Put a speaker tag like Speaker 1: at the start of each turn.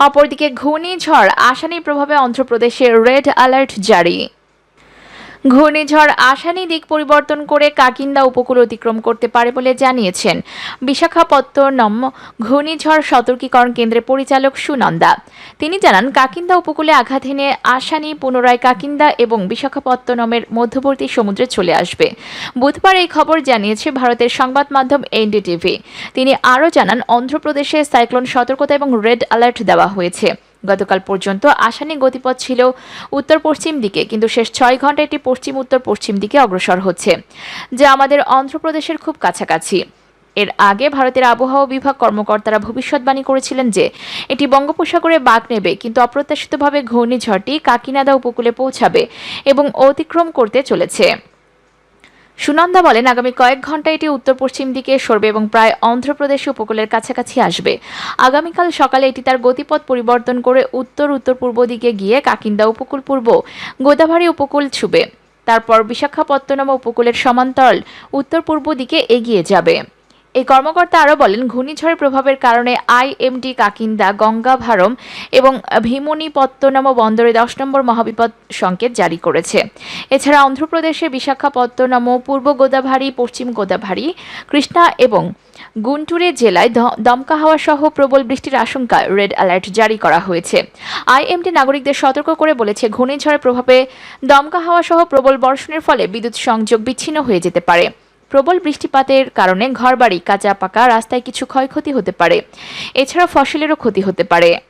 Speaker 1: অপরদিকে ঘূর্ণিঝড় আসানি প্রভাবে অন্ধ্রপ্রদেশে রেড অ্যালার্ট জারি। ঘূর্ণিঝড় আসানি দিক পরিবর্তন করে কাকিন্দা উপকূল অতিক্রম করতে পারে বলে জানিয়েছেন। বিশাখাপত্তনম ঘূর্ণিঝড় সতর্কীকরণ কেন্দ্রের পরিচালক সুনন্দা। তিনি জানান, কাকিন্দা উপকূলে আঘাত হেনে আসানি পুনরায় কাকিন্দা এবং বিশাখাপত্তনমের মধ্যবর্তী সমুদ্রে চলে আসবে। বুধবার এই খবর জানিয়েছে ভারতের সংবাদ মাধ্যম এনডিটিভি। তিনি আরও জানান, অন্ধ্রপ্রদেশে সাইক্লোন সতর্কতা এবং রেড অ্যালার্ট দেওয়া হয়েছে। গতকাল পর্যন্ত আসানি গতিপথ ছিল উত্তর পশ্চিম দিকে, কিন্তু শেষ ছয় ঘণ্টা এটি পশ্চিম উত্তর পশ্চিম দিকে অগ্রসর হচ্ছে, যা আমাদের অন্ধ্রপ্রদেশের খুব কাছাকাছি। এর আগে ভারতের আবহাওয়া বিভাগ কর্মকর্তারা ভবিষ্যৎবাণী করেছিলেন যে, এটি বঙ্গোপসাগরে বাঁক নেবে, কিন্তু অপ্রত্যাশিতভাবে ঘূর্ণিঝড়টি কাকিনাদা উপকূলে পৌঁছাবে এবং অতিক্রম করতে চলেছে। সুনন্দা বলেন, আগামী কয়েক ঘণ্টা এটি উত্তর পশ্চিম দিকে সরবে এবং প্রায় অন্ধ্রপ্রদেশ উপকূলের কাছাকাছি আসবে। আগামীকাল সকালে এটি তার গতিপথ পরিবর্তন করে উত্তর উত্তর পূর্ব দিকে গিয়ে কাকিন্দা উপকূল পূর্ব, গোদাভারী উপকূল ছুবে। তারপর বিশাখাপত্তনম উপকূলের সমান্তরাল উত্তর পূর্ব দিকে এগিয়ে যাবে। এই কর্মকর্তা আরও বলেন, ঘূর্ণিঝড়ের প্রভাবের কারণে আইএমডি কাকিন্দা, গঙ্গাভারম এবং ভীমনিপত্তনম বন্দরে দশ নম্বর মহাবিপদ সংকেত জারি করেছে। এছাড়া অন্ধ্রপ্রদেশে বিশাখাপত্তনম, পূর্ব গোদাভারী, পশ্চিম গোদাভারী, কৃষ্ণা এবং গুন্টুরে জেলায় দমকা হাওয়া সহ প্রবল বৃষ্টির আশঙ্কা রেড অ্যালার্ট জারি করা হয়েছে। আইএমডি নাগরিকদের সতর্ক করে বলেছে, ঘূর্ণিঝড়ের প্রভাবে দমকা হাওয়া সহ প্রবল বর্ষণের ফলে বিদ্যুৎ সংযোগ বিচ্ছিন্ন হয়ে যেতে পারে। প্রবল বৃষ্টিপাতের কারণে ঘরবাড়ি, কাঁচা পাকা, রাস্তায় কিছু ক্ষয়ক্ষতি হতে পারে। এছাড়া ফসলেরও ক্ষতি হতে পারে।